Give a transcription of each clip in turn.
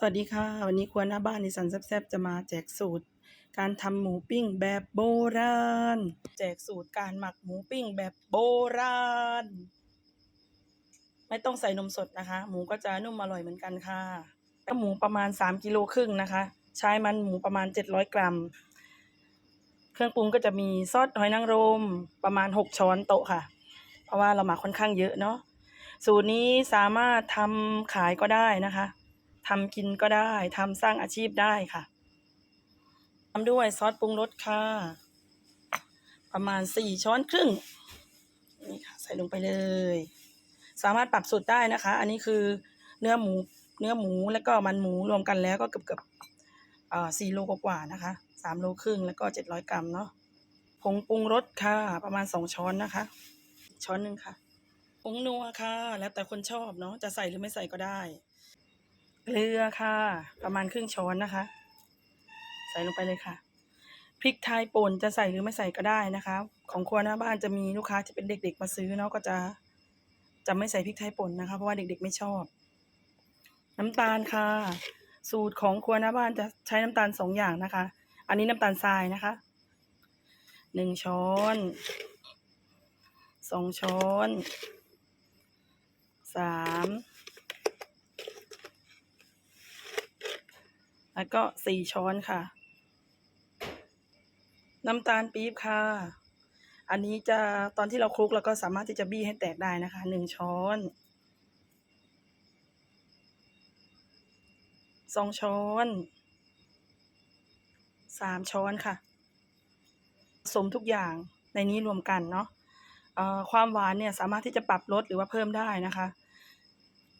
สวัสดีค่ะ วันนี้ครัวหน้าบ้านนิสันแซ่บๆจะมาแจกสูตร การทำหมูปิ้งแบบโบราณ แจกสูตรการหมักหมูปิ้งแบบโบราณ ไม่ต้องใส่นมสดนะคะ หมูก็จะนุ่มอร่อยเหมือนกันค่ะแล้วหมูประมาณสามกิโลครึ่งนะคะ ใช้มันหมูประมาณเจ็ดร้อยกรัม เครื่องปรุงก็จะมีซอสหอยนางรมประมาณหกช้อนโต๊ะค่ะ เพราะว่าเราหมักค่อนข้างเยอะเนาะสูตรนี้สามารถทำขายก็ได้นะคะ ทำกินก็ได้ทำสร้างอาชีพได้ค่ะทำด้วยซอสปรุงรสค่ะ ประมาณสี่ช้อนครึ่งนี่ค่ะ ใส่ลงไปเลย สามารถปรับสูตรได้นะคะ อันนี้คือเนื้อหมูเนื้อหมูแล้วก็มันหมูรวมกันแล้วก็เกือบเกือบอ่าสี่โลกว่าๆนะคะสามโลครึ่งแล้วก็เจ็ดร้อยกรัมเนาะผงปรุงรสค่ะ ประมาณสองช้อนนะคะ ช้อนหนึ่งค่ะผงนัวค่ะ แล้วแต่คนชอบเนาะจะใส่หรือไม่ใส่ก็ได้ เกลือค่ะ ประมาณครึ่งช้อนนะคะ ใส่ลงไปเลยค่ะพริกไทยป่นจะใส่หรือไม่ใส่ก็ได้นะคะ ของครัวหน้าบ้านจะมีลูกค้าที่เป็นเด็ก ๆ มาซื้อเนาะก็จะจะไม่ใส่พริกไทยป่นนะคะ เพราะว่าเด็กๆไม่ชอบ น้ำตาลค่ะ สูตรของครัวหน้าบ้านจะใช้น้ำตาลสองอย่างนะคะ อันนี้น้ำตาลทรายนะคะหนึ่งช้อนสองช้อนสาม แล้วก็สี่ช้อนค่ะ น้ำตาลปี๊บค่ะ อันนี้จะตอนที่เราคลุกเราก็สามารถที่จะบี้ให้แตกได้นะคะหนึ่งช้อนสองช้อนสามช้อนค่ะผสมทุกอย่างในนี้รวมกันเนาะความหวานเนี่ยสามารถที่จะปรับลดหรือว่าเพิ่มได้นะคะ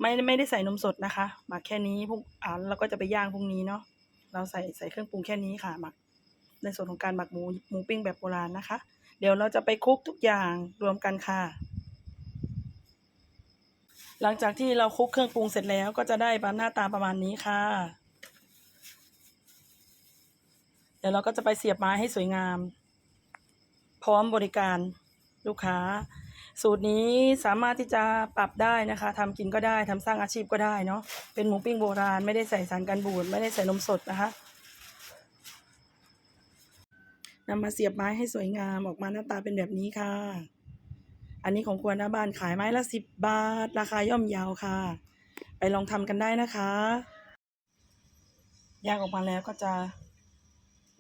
ไม่ไม่ได้ใส่นมสดนะคะ หมักแค่นี้พรุ่งอ่าเราก็จะไปย่างพรุ่งนี้เนาะเราใส่ใส่เครื่องปรุงแค่นี้ค่ะ หมัก ในส่วนของการหมักหมูหมูปิ้งแบบโบราณนะคะ เดี๋ยวเราจะไปคลุกทุกอย่างรวมกันค่ะ หลังจากที่เราคลุกเครื่องปรุงเสร็จแล้วก็จะได้บหน้าตาประมาณนี้ค่ะ เดี๋ยวเราก็จะไปเสียบไม้ให้สวยงาม พร้อมบริการลูกค้า สูตรนี้สามารถที่จะปรับได้นะคะทำกินก็ได้ทำสร้างอาชีพก็ได้เนาะเป็นหมูปิ้งโบราณไม่ได้ใส่สารกันบูดไม่ได้ใส่นมสดนะคะนำมาเสียบไม้ให้สวยงามออกมาหน้าตาเป็นแบบนี้ค่ะ อันนี้ของครัวหน้าบ้านขายไม้ละสิบบาท ราคาย่อมเยาวค่ะ ไปลองทำกันได้นะคะย่างออกมาแล้วก็จะ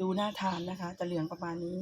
ดูน่าทานนะคะ จะเหลืองประมาณนี้